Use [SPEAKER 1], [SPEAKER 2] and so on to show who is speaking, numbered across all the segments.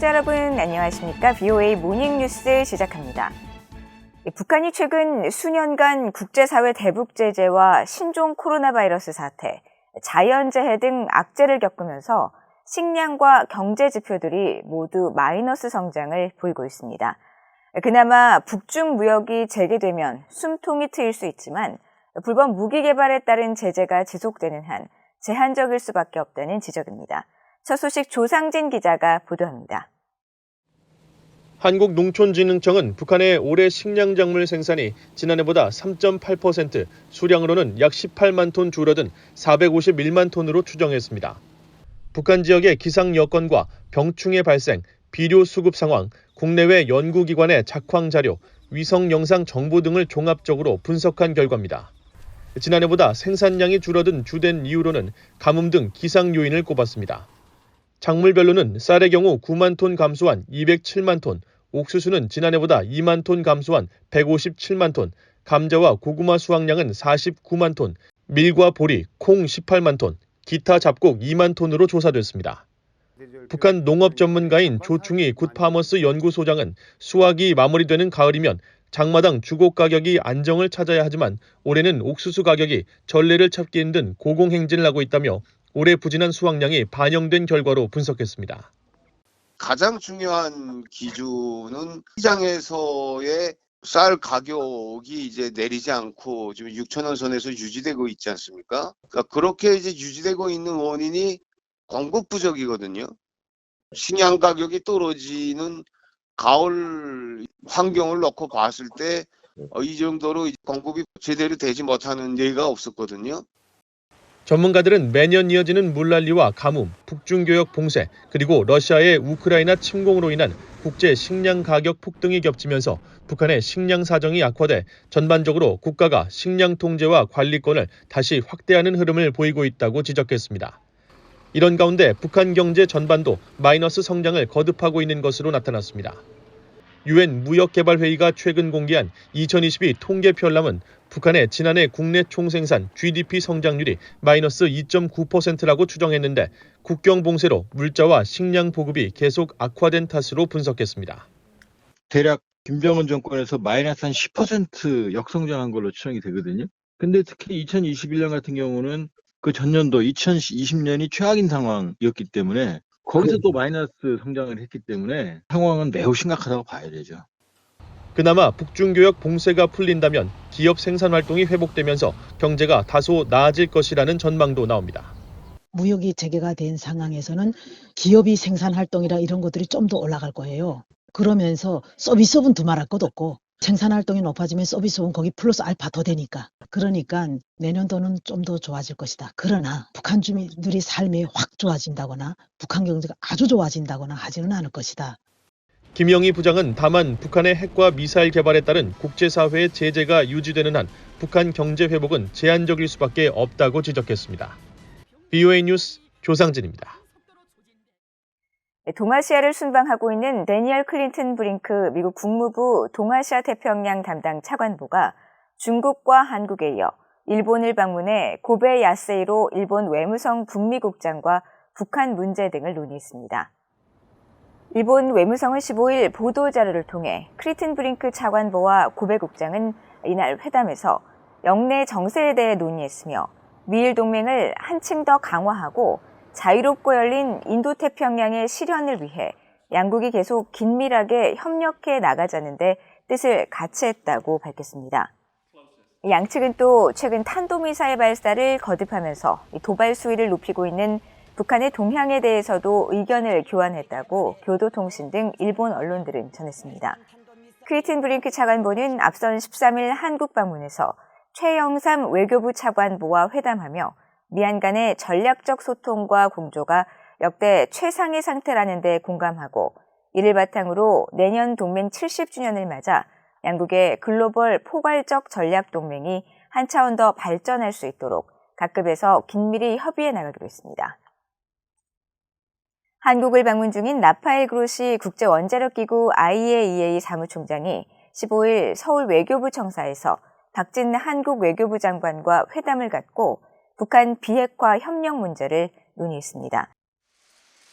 [SPEAKER 1] 시청자 여러분 안녕하십니까? BOA 모닝 뉴스 시작합니다. 북한이 최근 수년간 국제사회 대북 제재와 신종 코로나 바이러스 사태, 자연재해 등 악재를 겪으면서 식량과 경제 지표들이 모두 마이너스 성장을 보이고 있습니다. 그나마 북중 무역이 재개되면 숨통이 트일 수 있지만 불법 무기 개발에 따른 제재가 지속되는 한 제한적일 수밖에 없다는 지적입니다. 첫 소식 조상진 기자가 보도합니다.
[SPEAKER 2] 한국농촌진흥청은 북한의 올해 식량작물 생산이 지난해보다 3.8% 수량으로는 약 18만 톤 줄어든 451만 톤으로 추정했습니다. 북한 지역의 기상 여건과 병충해 발생, 비료 수급 상황, 국내외 연구기관의 작황 자료, 위성 영상 정보 등을 종합적으로 분석한 결과입니다. 지난해보다 생산량이 줄어든 주된 이유로는 가뭄 등 기상 요인을 꼽았습니다. 작물별로는 쌀의 경우 9만 톤 감소한 207만 톤, 옥수수는 지난해보다 2만 톤 감소한 157만 톤, 감자와 고구마 수확량은 49만 톤, 밀과 보리, 콩 18만 톤, 기타 잡곡 2만 톤으로 조사됐습니다. 북한 농업 전문가인 조충희 굿파머스 연구소장은 수확이 마무리되는 가을이면 장마당 주곡 가격이 안정을 찾아야 하지만 올해는 옥수수 가격이 전례를 찾기 힘든 고공행진을 하고 있다며 올해 부진한 수확량이 반영된 결과로 분석했습니다.
[SPEAKER 3] 가장 중요한 기준은 시장에서의 쌀 가격이 이제 내리지 않고 지금 6천 원 선에서 유지되고 있지 않습니까? 그러니까 그렇게 이제 유지되고 있는 원인이 공급 부족이거든요. 식량 가격이 떨어지는 가을 환경을 놓고 봤을 때 어, 이 정도로 공급이 제대로 되지 못하는 예가 없었거든요.
[SPEAKER 2] 전문가들은 매년 이어지는 물난리와 가뭄, 북중교역 봉쇄, 그리고 러시아의 우크라이나 침공으로 인한 국제 식량 가격 폭등이 겹치면서 북한의 식량 사정이 악화돼 전반적으로 국가가 식량 통제와 관리권을 다시 확대하는 흐름을 보이고 있다고 지적했습니다. 이런 가운데 북한 경제 전반도 마이너스 성장을 거듭하고 있는 것으로 나타났습니다. 유엔 무역개발회의가 최근 공개한 2022 통계 편람은 북한의 지난해 국내 총생산 GDP 성장률이 마이너스 2.9%라고 추정했는데 국경 봉쇄로 물자와 식량 보급이 계속 악화된 탓으로 분석했습니다.
[SPEAKER 4] 대략 김정은 정권에서 마이너스 한 10% 역성장한 걸로 추정이 되거든요. 근데 특히 2021년 같은 경우는 그 전년도 2020년이 최악인 상황이었기 때문에 거기서 또 마이너스 성장을 했기 때문에 상황은 매우 심각하다고 봐야 되죠.
[SPEAKER 2] 그나마 북중교역 봉쇄가 풀린다면 기업 생산 활동이 회복되면서 경제가 다소 나아질 것이라는 전망도 나옵니다.
[SPEAKER 5] 무역이 재개가 된 상황에서는 기업이 생산 활동이라 이런 것들이 좀 더 올라갈 거예요. 그러면서 서비스업은 두말할 것 없고 생산 활동이 높아지면 서비스업은 거기 플러스 알파 더 되니까. 그러니까 내년도는 좀 더 좋아질 것이다. 그러나 북한 주민들이 삶이 확 좋아진다거나 북한 경제가 아주 좋아진다거나 하지는 않을 것이다.
[SPEAKER 2] 김영희 부장은 다만 북한의 핵과 미사일 개발에 따른 국제사회의 제재가 유지되는 한 북한 경제 회복은 제한적일 수밖에 없다고 지적했습니다. BOA 뉴스 조상진입니다.
[SPEAKER 1] 동아시아를 순방하고 있는 데니얼 클린튼 브링크 미국 국무부 동아시아 태평양 담당 차관보가 중국과 한국에 이어 일본을 방문해 고베 야세이로 일본 외무성 북미국장과 북한 문제 등을 논의했습니다. 일본 외무성은 15일 보도자료를 통해 크리튼 브링크 차관보와 고베 국장은 이날 회담에서 영내 정세에 대해 논의했으며 미일 동맹을 한층 더 강화하고 자유롭고 열린 인도태평양의 실현을 위해 양국이 계속 긴밀하게 협력해 나가자는데 뜻을 같이 했다고 밝혔습니다. 양측은 또 최근 탄도미사일 발사를 거듭하면서 도발 수위를 높이고 있는 북한의 동향에 대해서도 의견을 교환했다고 교도통신 등 일본 언론들은 전했습니다. 크리튼 브링크 차관보는 앞선 13일 한국 방문에서 최영삼 외교부 차관보와 회담하며 미안 간의 전략적 소통과 공조가 역대 최상의 상태라는 데 공감하고 이를 바탕으로 내년 동맹 70주년을 맞아 양국의 글로벌 포괄적 전략 동맹이 한 차원 더 발전할 수 있도록 각급에서 긴밀히 협의해 나가기로 했습니다. 한국을 방문 중인 라파엘 그로시 국제원자력기구 IAEA 사무총장이 15일 서울 외교부 청사에서 박진 한국 외교부 장관과 회담을 갖고 북한 비핵화 협력 문제를 논의했습니다.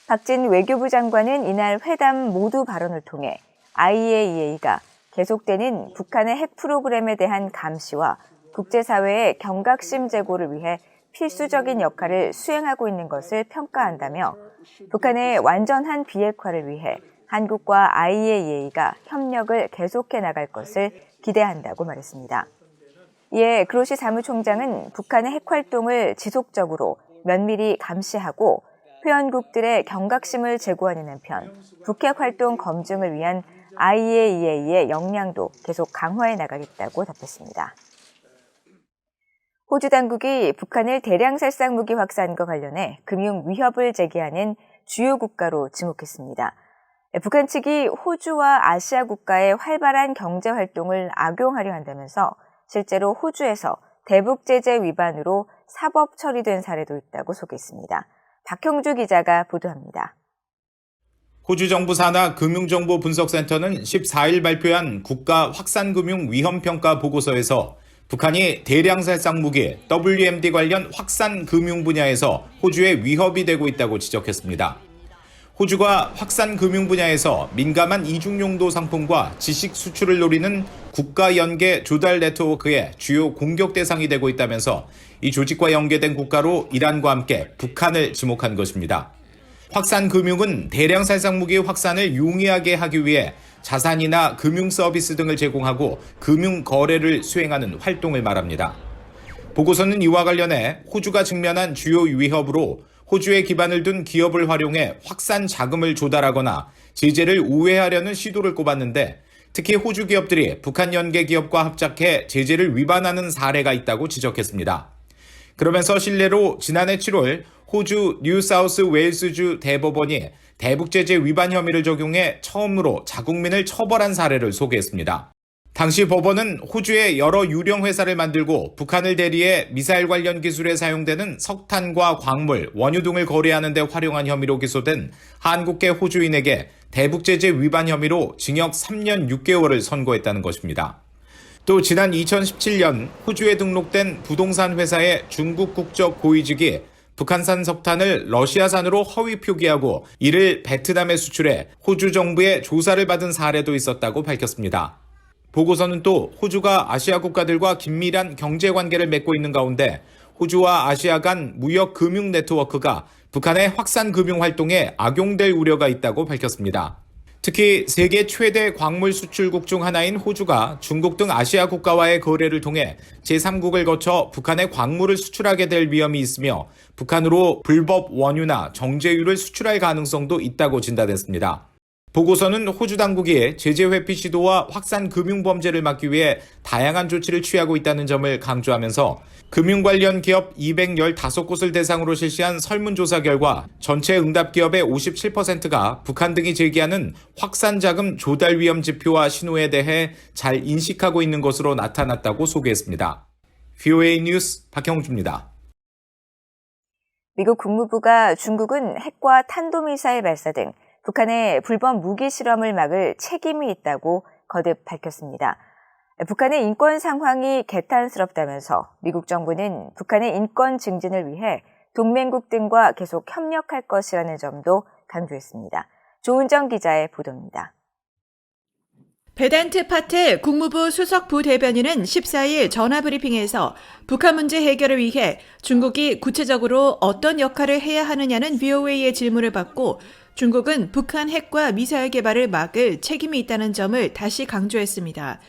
[SPEAKER 1] 박진 외교부 장관은 이날 회담 모두 발언을 통해 IAEA가 계속되는 북한의 핵 프로그램에 대한 감시와 국제사회의 경각심 제고를 위해 필수적인 역할을 수행하고 있는 것을 평가한다며 북한의 완전한 비핵화를 위해 한국과 IAEA가 협력을 계속해 나갈 것을 기대한다고 말했습니다. 이에 그로시 사무총장은 북한의 핵 활동을 지속적으로 면밀히 감시하고 회원국들의 경각심을 제고하는 한편 북핵 활동 검증을 위한 IAEA의 역량도 계속 강화해 나가겠다고 답했습니다. 호주 당국이 북한을 대량 살상 무기 확산과 관련해 금융 위협을 제기하는 주요 국가로 지목했습니다. 북한 측이 호주와 아시아 국가의 활발한 경제 활동을 악용하려 한다면서 실제로 호주에서 대북 제재 위반으로 사법 처리된 사례도 있다고 소개했습니다. 박형주 기자가 보도합니다.
[SPEAKER 6] 호주 정부 산하 금융정보 분석센터는 14일 발표한 국가 확산금융 위험평가 보고서에서 북한이 대량 살상 무기 WMD 관련 확산 금융 분야에서 호주에 위협이 되고 있다고 지적했습니다. 호주가 확산 금융 분야에서 민감한 이중용도 상품과 지식 수출을 노리는 국가 연계 조달 네트워크의 주요 공격 대상이 되고 있다면서 이 조직과 연계된 국가로 이란과 함께 북한을 지목한 것입니다. 확산 금융은 대량 살상 무기 확산을 용이하게 하기 위해 자산이나 금융 서비스 등을 제공하고 금융 거래를 수행하는 활동을 말합니다. 보고서는 이와 관련해 호주가 직면한 주요 위협으로 호주에 기반을 둔 기업을 활용해 확산 자금을 조달하거나 제재를 우회하려는 시도를 꼽았는데 특히 호주 기업들이 북한 연계 기업과 합작해 제재를 위반하는 사례가 있다고 지적했습니다. 그러면서 실례로 지난해 7월 호주 뉴사우스 웨일스주 대법원이 대북제재 위반 혐의를 적용해 처음으로 자국민을 처벌한 사례를 소개했습니다. 당시 법원은 호주의 여러 유령 회사를 만들고 북한을 대리해 미사일 관련 기술에 사용되는 석탄과 광물, 원유 등을 거래하는 데 활용한 혐의로 기소된 한국계 호주인에게 대북 제재 위반 혐의로 징역 3년 6개월을 선고했다는 것입니다. 또 지난 2017년 호주에 등록된 부동산 회사의 중국 국적 고위직이 북한산 석탄을 러시아산으로 허위 표기하고 이를 베트남에 수출해 호주 정부의 조사를 받은 사례도 있었다고 밝혔습니다. 보고서는 또 호주가 아시아 국가들과 긴밀한 경제 관계를 맺고 있는 가운데 호주와 아시아 간 무역 금융 네트워크가 북한의 확산 금융 활동에 악용될 우려가 있다고 밝혔습니다. 특히 세계 최대 광물 수출국 중 하나인 호주가 중국 등 아시아 국가와의 거래를 통해 제3국을 거쳐 북한에 광물을 수출하게 될 위험이 있으며 북한으로 불법 원유나 정제유를 수출할 가능성도 있다고 진단했습니다. 보고서는 호주 당국이 제재 회피 시도와 확산 금융 범죄를 막기 위해 다양한 조치를 취하고 있다는 점을 강조하면서 금융 관련 기업 215곳을 대상으로 실시한 설문조사 결과 전체 응답 기업의 57%가 북한 등이 제기하는 확산 자금 조달 위험 지표와 신호에 대해 잘 인식하고 있는 것으로 나타났다고 소개했습니다. VOA 뉴스 박형주입니다.
[SPEAKER 1] 미국 국무부가 중국은 핵과 탄도미사일 발사 등 북한의 불법 무기 실험을 막을 책임이 있다고 거듭 밝혔습니다. 북한의 인권 상황이 개탄스럽다면서 미국 정부는 북한의 인권 증진을 위해 동맹국 등과 계속 협력할 것이라는 점도 강조했습니다. 조은정 기자의 보도입니다.
[SPEAKER 7] 베단트 파텔 국무부 수석 부대변인은 14일 전화브리핑에서 북한 문제 해결을 위해 중국이 구체적으로 어떤 역할을 해야 하느냐는 VOA의 질문을 받고 중국은 북한 핵과 미사일 개발을 막을 책임이 있다는 점을 다시 강조했습니다.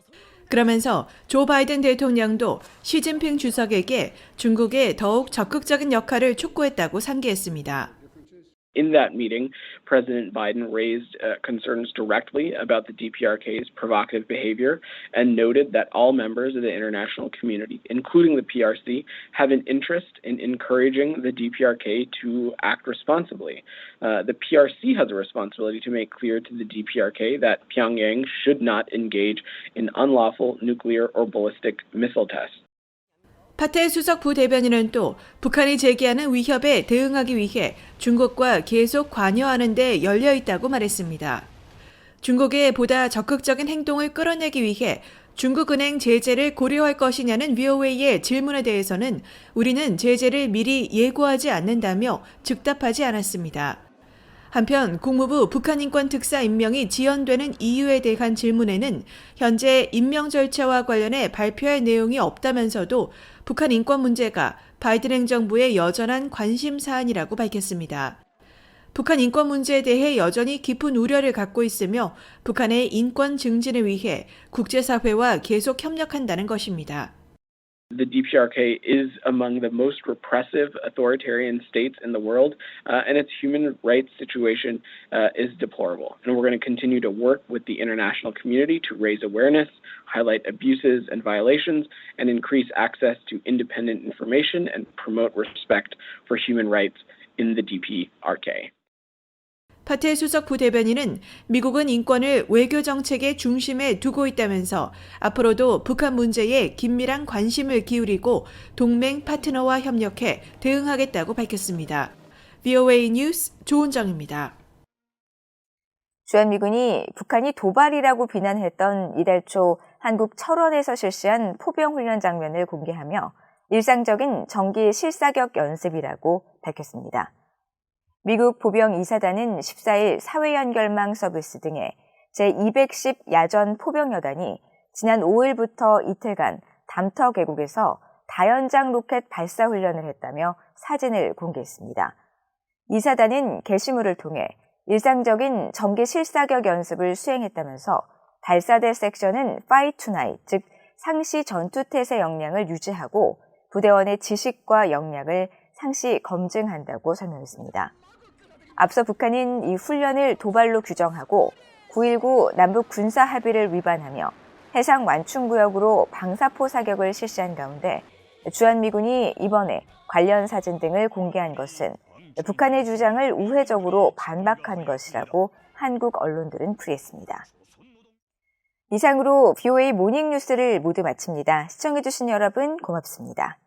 [SPEAKER 7] 그러면서 조 바이든 대통령도 시진핑 주석에게 중국의 더욱 적극적인 역할을 촉구했다고 상기했습니다.
[SPEAKER 8] In that meeting, President Biden raised uh, concerns directly about the DPRK's provocative behavior and noted that all members of the international community, including the PRC, have an interest in encouraging the DPRK to act responsibly. Uh, the PRC has a responsibility to make clear to the DPRK that Pyongyang should not engage in unlawful nuclear or ballistic missile tests.
[SPEAKER 7] 파텔 수석 부대변인은 또 북한이 제기하는 위협에 대응하기 위해 중국과 계속 관여하는 데 열려 있다고 말했습니다. 중국의 보다 적극적인 행동을 끌어내기 위해 중국은행 제재를 고려할 것이냐는 VOA의 질문에 대해서는 우리는 제재를 미리 예고하지 않는다며 즉답하지 않았습니다. 한편 국무부 북한인권특사 임명이 지연되는 이유에 대한 질문에는 현재 임명 절차와 관련해 발표할 내용이 없다면서도 북한 인권 문제가 바이든 행정부의 여전한 관심 사안이라고 밝혔습니다. 북한 인권 문제에 대해 여전히 깊은 우려를 갖고 있으며 북한의 인권 증진을 위해 국제사회와 계속 협력한다는 것입니다.
[SPEAKER 8] The DPRK is among the most repressive authoritarian states in the world, uh, and its human rights situation uh, is deplorable. And we're going to continue to work with the international community to raise awareness, highlight abuses and violations, and increase access to independent information and promote respect for human rights in the DPRK.
[SPEAKER 7] 파텔 수석 부대변인은 미국은 인권을 외교 정책의 중심에 두고 있다면서 앞으로도 북한 문제에 긴밀한 관심을 기울이고 동맹 파트너와 협력해 대응하겠다고 밝혔습니다. VOA 뉴스 조은정입니다.
[SPEAKER 1] 주한 미군이 북한이 도발이라고 비난했던 이달 초 한국 철원에서 실시한 포병 훈련 장면을 공개하며 일상적인 정기 실사격 연습이라고 밝혔습니다. 미국 보병 이사단은 14일 사회연결망 서비스 등의 제210 야전 포병 여단이 지난 5일부터 이틀간 담터 계곡에서 다연장 로켓 발사 훈련을 했다며 사진을 공개했습니다. 이사단은 게시물을 통해 일상적인 정기 실사격 연습을 수행했다면서 발사대 섹션은 Tonight, 즉 상시 전투태세 역량을 유지하고 부대원의 지식과 역량을 상시 검증한다고 설명했습니다. 앞서 북한은 이 훈련을 도발로 규정하고 9.19 남북 군사 합의를 위반하며 해상 완충 구역으로 방사포 사격을 실시한 가운데 주한미군이 이번에 관련 사진 등을 공개한 것은 북한의 주장을 우회적으로 반박한 것이라고 한국 언론들은 풀이했습니다. 이상으로 BOA 모닝 뉴스를 모두 마칩니다. 시청해주신 여러분 고맙습니다.